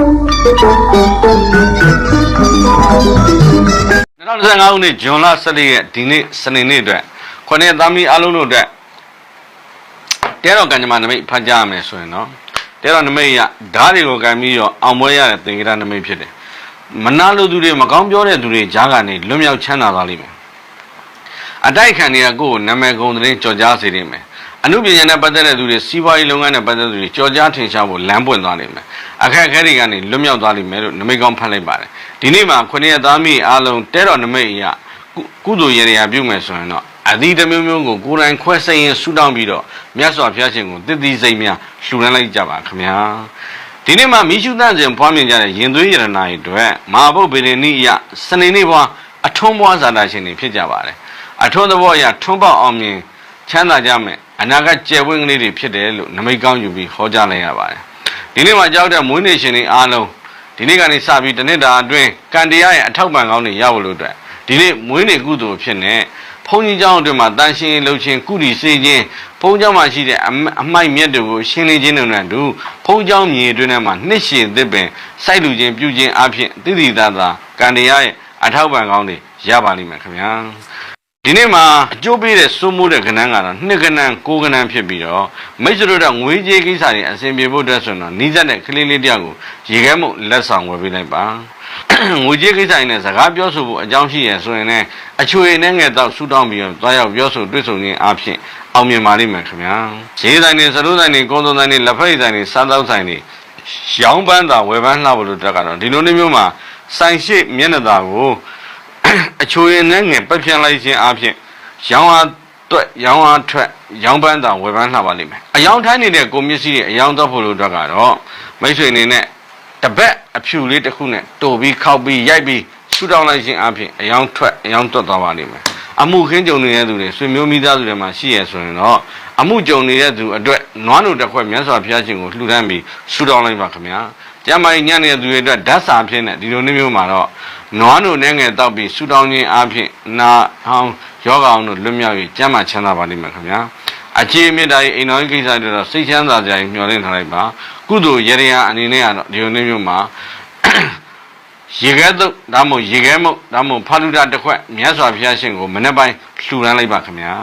2025ခုနှစ်ဇွန်လ14ရက်ဒီနေ့စနေနေ့အတွက်ခொနဲ့သားမီးအားလုံးတို့အတွက်တဲတော်ကံကြမ္မာနမိတ်ဖတ်ကြရမယ်ဆိုရင်တော့တဲတော်နမိတ်ရဓာတ်တွေကိုကံပြီးတော့အောင်ပွဲရတဲ့သင်္ကေတနမိတ်ဖြစ်တယ်မနာလိုသူတွေမကောင်းပြောတဲ့သူတွေကြားကနေလွတ်မြောက်ချမ်းသာသွားလိမ့်မယ်အတိုက်ခံတွေကကိုယ့်ကိုနာမည်ကုန်တဲ့ကြော်ကြားစေနိုင်မယ် အမှုပညာနဲ့ပတ်သက်တဲ့သူတွေစီးပွားရေးလုပ်ငန်းနဲ့ပတ်သက်တဲ့သူတွေကြော်ကြားထင်ရှားဖို့လမ်းပွင့်သွားနိုင်မယ်အခက်အခဲတွေကနေလွတ်မြောက်သွားလိမ့်မယ်လို့နမိတ်ကောင်းဖတ်လိုက်ပါတယ်ဒီနေ့မှာခုနှစ်ရက်သားမိအားလုံးတဲတော်နမိတ်အရာကုကုသိုလ်ရေရာပြုမယ်ဆိုရင်တော့အသီးတစ်မျိုးမျိုးကိုကိုယ်တိုင်ခွဲစိတ်ရင်ဆူတောင်းပြီးတော့မြတ်စွာဘုရားရှင်ကိုတည်တည်စိတ်များလှူဒန်းလိုက်ကြပါခင်ဗျာဒီနေ့မှာမိရှုတန့်စဉ်ဖွားမြင်ကြတဲ့ရင်သွေးရတနာတွေအတွက်မဟာဗုဒ္ဓဗေဒနိယစနေနေ့ဘွားအထွန်းဘွားဇာတာရှင်တွေဖြစ်ကြပါတယ်အထွန်းသဘောအရထွန်းပေါက်အောင်မြင် ချမ်းသာကြမယ်အနာဂတ်ကျယ်ဝန်းကလေးတွေဖြစ်တယ်လို့နမိတ်ကောင်းယူပြီးဟောကြားလိုက်ရပါတယ်ဒီနေ့မှာကြောက်တဲ့မွေးနေ့ရှင်တွေအားလုံးဒီနေ့ကနေစပြီးတစ်နှစ်တာအတွင်းကံတရားရဲ့အထောက်ပံ့ကောင်းတွေရဖို့လို့အတွက်ဒီနေ့မွေးနေ့ကုသိုလ်ဖြစ်နေဘုန်းကြီးเจ้าအတွင်းမှာတန်ရှင်းလှုပ်ခြင်းကုတီစေခြင်းဘုန်းเจ้าမှာရှိတဲ့အမအမိုက်မြတ်တွေကိုရှင်းလင်းခြင်းတို့နဲ့အတူဘုန်းเจ้าမြေအတွင်းထဲမှာနှစ်ရှင်သစ်ပင်စိုက်လူခြင်းပြုခြင်းအပြင်တိတိတသာကံတရားရဲ့အထောက်ပံ့ကောင်းတွေရပါလိမ့်မယ်ခင်ဗျာ ဒီနေ့မှာအကျိုးပေးတဲ့စိုးမိုးတဲ့ကဏ္ဍကတော့နှစ်ကဏ္ဍကိုးကဏ္ဍဖြစ်ပြီးတော့မိတ်ဆွေတို့ကငွေကြေးကိစ္စတွေအဆင်ပြေဖို့အတွက်ဆိုတော့နီးစပ်တဲ့ကလေးလေးတယောက်ကိုရေခဲမှုလက်ဆောင်ဝယ်ပေးလိုက်ပါငွေကြေးကိစ္စတွေနဲ့စကားပြောဆိုဖို့အကြောင်းရှိရဆိုရင်လည်းအချွေနဲ့ငယ်တော့ဆူတောင်းပြီးတော့သွားရောက်ပြောဆိုတွေ့ဆုံခြင်းအပြင်အောင်မြင်ပါလိမ့်မယ်ခင်ဗျာရေးဆိုင်တွေစရိုးဆိုင်တွေကုန်းသုံးဆိုင်တွေလက်ဖက်ရည်ဆိုင်တွေစားသောက်ဆိုင်တွေရောင်းပန်းတာဝယ်ပန်းလှဖို့လို့တက်ကတော့ဒီလိုမျိုးမှာဆိုင်ရှိမျက်နှာသာကို အချိုရင်နဲ့ငယ်ပက်ပြန်လိုက်ခြင်းအပြင်ရောင်းအားတွက်ရောင်းအားထွက်ရောင်းပန်းတာဝယ်ပန်းလှပါလိမ့်မယ်အယောင်ထိုင်းနေတဲ့ကိုမျက်စိရဲ့အယောင်တော့ဖို့လို့အတွက်ကတော့မိတ်ဆွေအနေနဲ့တပတ်အဖြူလေးတစ်ခုနဲ့တိုပြီးခောက်ပြီးရိုက်ပြီးဆူတောင်းလိုက်ခြင်းအပြင်အယောင်ထွက်အယောင်တွက်သွားပါလိမ့်မယ်အမှုခင်းကြုံနေတဲ့သူတွေဆွေမျိုးမိသားစုတွေမှာရှိရဆိုရင်တော့အမှုကြုံနေတဲ့သူအတွက်နွားနိုတစ်ခွက်မြတ်စွာဘုရားရှင်ကိုလှူဒန်းပြီးဆူတောင်းလိုက်ပါခင်ဗျာ ကျမ်းမာရေးညံ့နေတဲ့သူတွေအတွက်ဓာတ်စာဖြစ်နေဒီလိုမျိုးမျိုးမှာတော့နွားနိုနဲ့ငယ်တောက်ပြီးဆူတောင်းခြင်းအပြင်နာဟောင်းယောဂအောင်တို့လွတ်မြောက်၍ကျမ်းမာချမ်းသာပါလိမ့်မယ်ခင်ဗျာအခြေအမြင့်တိုင်းအိမ်တော်ကြီးကိစ္စတွေတော့စိတ်ချမ်းသာကြရင်မျှော်လင့်ထားလိုက်ပါကုသိုလ်ရေရန်အနေနဲ့ကတော့ဒီလိုမျိုးမျိုးမှာရေခဲတုတ်ဒါမှမဟုတ်ရေခဲမုတ်ဒါမှမဟုတ်ဖာလူတာတစ်ခွက်မြတ်စွာဘုရားရှင်ကိုမနေ့ပိုင်းလှူဒန်းလိုက်ပါခင်ဗျာ